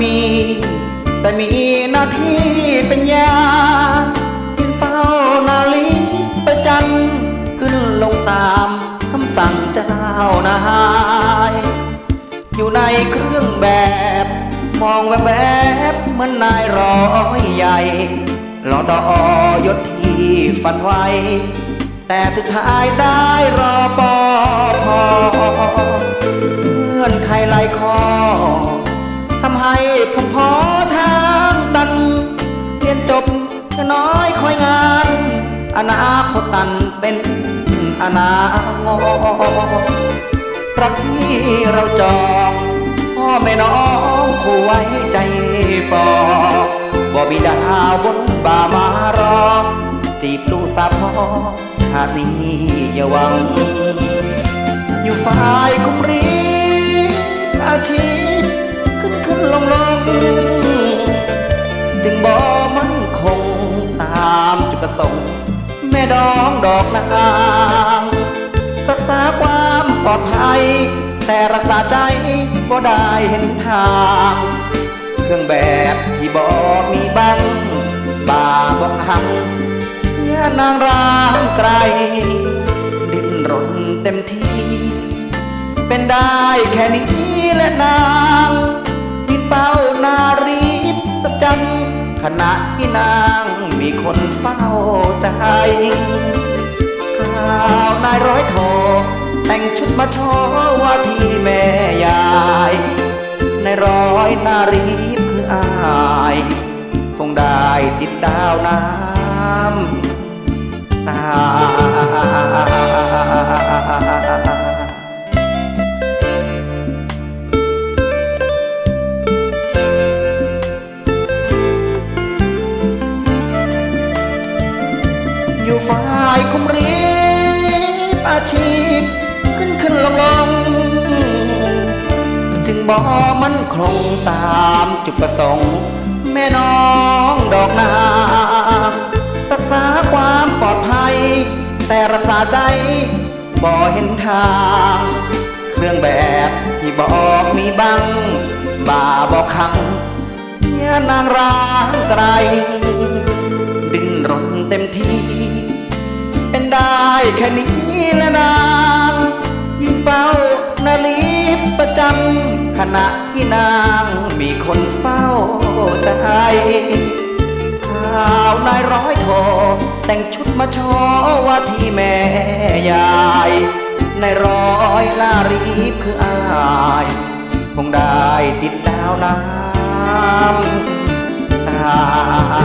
มี แต่มีหน้าที่เป็นยากินเฝ้านาลีประจันขึ้นลงตามคำสั่งเจ้านาย อยู่ในเครื่องแบบ มองแวบๆเหมือนนายร้อยใหญ่รอต่อยศที่ฝันไว้ แต่สุดท้ายได้รอปอพอเงื่อนไขหลายข้อ ผมพอทางตันเรียนจบก็น้อยคอยงาน อนาคตตันเป็นอนาโงรักที่เราจองพ่อแม่น้องคู่ไว้ใจฟอบ่มีดาวบนบ่ามารอ จีบลูกสาวพ่อชาตินี้อย่าหวัง อยู่ฝ่ายคุมรีอาชีพ ลงลงจึงบ่มันคงตามจุดประสงค์แม่ดองดอกนางรักษาความปลอดภัย แต่รักษาใจบ่ได้เห็นทาง เครื่องแบบที่บ่มีบังบาบ่หังยานางร้างไกล ดิ้นรนเต็มที่ เป็นได้แค่นี้และนาง เฝ้านารีบประจันขณะที่นางมีคนเฝ้าใจข่าวนายร้อยโทแต่งชุดมาชว์ว่าที่แม่ยายในร้อยนารีบคืออาย คงได้ติดดาวน้ำตา อยู่ฝ่ายคุมรีบอาชีพขึ้นขึ้นลงลงจึงบ่มันคงตามจุดประสงค์ แม่น้องดอกนารักษาความปลอดภัย แต่รักษาใจบ่เห็นทาง เครื่องแบบที่บอกมีบัง บ่าบอกขังเนี่ยนางร้างไกล ดิ้นรนเต็มที่ เป็นได้แค่นี้ละนางยิงเฝ้านาลีประจำขณะที่นางมีคนเฝ้าใจข่าวนายร้อยโทแต่งชุดมาชว์ว่าที่แม่ยายนายร้อยลารีบคืออาย คงได้ติดดาวน้ำา